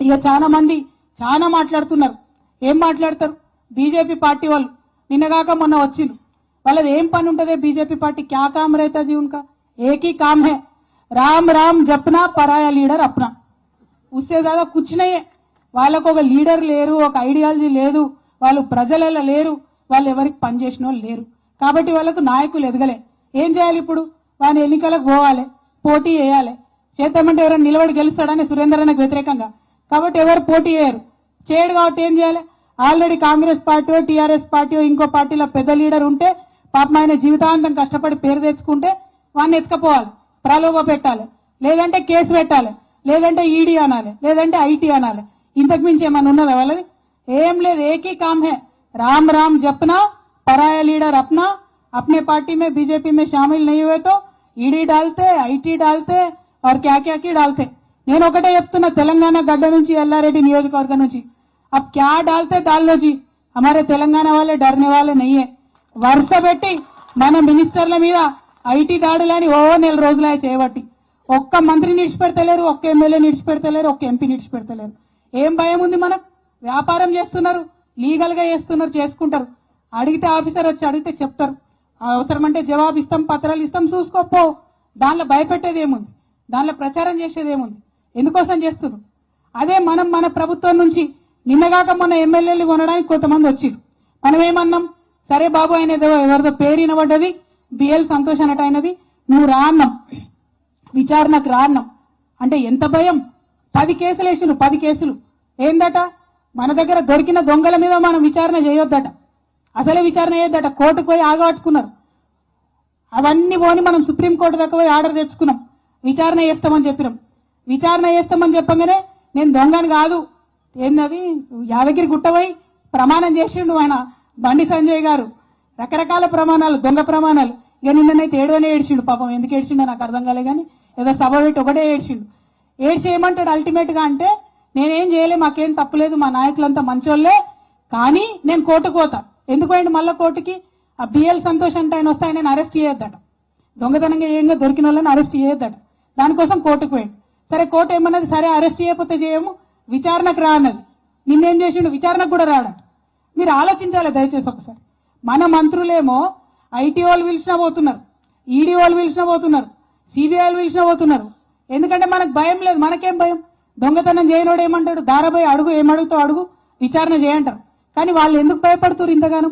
ఇక చాలా మంది చాలా మాట్లాడుతున్నారు. ఏం మాట్లాడతారు? బీజేపీ పార్టీ వాళ్ళు. నిన్నగాక మొన్న వచ్చింది వాళ్ళది ఏం పని ఉంటుంది బీజేపీ పార్టీ? క్యా కామ్ రైతా జీవన్ కా ఏకీ కామ్ హే. రామ్ రామ్ జప్నా పరాయా లీడర్ అప్నా. ఉస్సే దాదా కూర్చునయే వాళ్ళకు ఒక లీడర్ లేరు ఒక ఐడియాలజీ లేదు. వాళ్ళు ప్రజలలో లేరు. వాళ్ళు ఎవరికి పనిచేసిన లేరు. కాబట్టి వాళ్ళకు నాయకులు ఎదగలే. ఏం చేయాలి ఇప్పుడు? వాళ్ళ ఎన్నికలకు పోవాలి. పోటీ వేయాలి చేద్దామంటే ఎవరైనా నిలబడి గెలుస్తాడని సురేందర్ అన్నకు వ్యతిరేకంగా? కాబట్టి ఎవరు పోటీ చేయరు చేయడు కాబట్టి ఏం చేయాలి already Congress party TRS party ఇంకో పార్టీలో పెద్ద లీడర్ ఉంటే పాపం ఆయన జీవితాంతం కష్టపడి పేరు తెచ్చుకుంటే వాడిని ఎత్తుకపోవాలి ప్రలోభ పెట్టాలి లేదంటే కేసు పెట్టాలి లేదంటే ఈడీ అనాలి లేదంటే ఐటీ అనాలి ఇంతకు మించి ఏమైనా ఉన్నదా వాళ్ళది ఏం లేదు ఏకీ కామ్ హే राम राम जपना पराया लीडर अपना अपने पार्टी में बीजेपी में शामिल नहीं हुए तो ఈడీ डालते ఐటీ डालते और क्या क्या की डालते నేను ఒకటే చెప్తున్నా తెలంగాణ గడ్డ నుంచి ఎల్లారెడ్డి నియోజకవర్గం నుంచి अब क्या डालते डाल लो जी हमारे తెలంగాణ వాళ్ళే डरने वाले नहीं है వరుస పెట్టి మన మినిస్టర్ల మీద ఐటీ దాడులని ఓ నెల రోజులే చేయబట్టి ఒక్క మంత్రిని నిడిచిపెడతలేరు ఒక్క ఎమ్మెల్యే నిడిచిపెడతలేరు ఒక్క ఎంపీ నిడిచిపెడతలేరు ఏం భయం ఉంది మనకు వ్యాపారం చేస్తున్నారు లీగల్ గా చేస్తున్నారు చేసుకుంటారు అడిగితే ఆఫీసర్ వచ్చి అడిగితే చెప్తారు అవసరం అంటే జవాబు ఇస్తాం పత్రాలు ఇస్తాం చూసుకోపో దానిలో భయపెట్టేది ఏముంది దానిలో ప్రచారం చేసేది ఏముంది ఎందుకోసం చేస్తున్నారు అదే మనం మన ప్రభుత్వం నుంచి నిన్నగాక మొన్న ఎమ్మెల్యేలు కొనడానికి కొంతమంది వచ్చారు మనం ఏమన్నాం సరే బాబు ఆయన ఏదో ఎవరిదో పేరు వినబడ్డది. బిఎల్ సంతోష్ అన్నట్టు అయినది నువ్వు రాన్నాం విచారణకు రాన్నాం అంటే ఎంత భయం? పది కేసులు వేసిండు పది కేసులు. ఏందట? మన దగ్గర దొరికిన దొంగల మీద మనం విచారణ చేయొద్దట. అసలే విచారణ చేయొద్దట. కోర్టుకు పోయి ఆగబట్టుకున్నారు అవన్నీ పోని మనం సుప్రీంకోర్టు దాకా పోయి ఆర్డర్ తెచ్చుకున్నాం. విచారణ చేస్తామని చెప్పినాం. విచారణ చేస్తామని చెప్పంగానే నేను దొంగని కాదు. ఏందది? యాదగిరి గుట్టపోయి ప్రమాణం చేసిండు ఆయన బండి సంజయ్ గారు. రకరకాల ప్రమాణాలు దొంగ ప్రమాణాలు. ఇక నిన్ననైతే ఏడవనే ఏడ్చిండు పాపం. ఎందుకు ఏడ్చిండో నాకు అర్థం కాలే కానీ ఏదో సభ పెట్టి ఒకటే ఏడ్చిండు. ఏడ్చేయమంటాడు అల్టిమేట్గా అంటే నేనేం చేయలే మాకేం తప్పులేదు మా నాయకులంతా మంచోళ్ళే కానీ నేను కోర్టుకు పోతా. ఎందుకు పోయిండు మళ్ళీ కోర్టుకి? ఆ బిఎల్ సంతోష్ అంటే ఆయన వస్తే ఆయన అరెస్ట్ చేయొద్దట. దొంగతనంగా ఏంగా దొరికిన వాళ్ళని అరెస్ట్ చేయొద్దట. దానికోసం కోర్టుకు పోయిండు. సరే కోర్టు ఏమన్నది? సరే అరెస్ట్ చేయకపోతే చేయము. విచారణకు రా అన్నది నిన్నేం చేసిండు? విచారణకు కూడా రాడు మీరు ఆలోచించాలి దయచేసి ఒకసారి. మన మంత్రులేమో ఐటీ వాళ్ళు పిలిచినా పోతున్నారు. ఈడీ వాళ్ళు పిలిచినా పోతున్నారు. సిబిఐ వాళ్ళు పిలిచినా పోతున్నారు. ఎందుకంటే మనకు భయం లేదు. మనకేం భయం? దొంగతనం చేయనోడు ఏమంటాడు? దారబోయి అడుగు ఏమడుగుతావు అడుగు? విచారణ చేయంటారు. కానీ వాళ్ళు ఎందుకు భయపడుతున్నారు ఇంతగానం?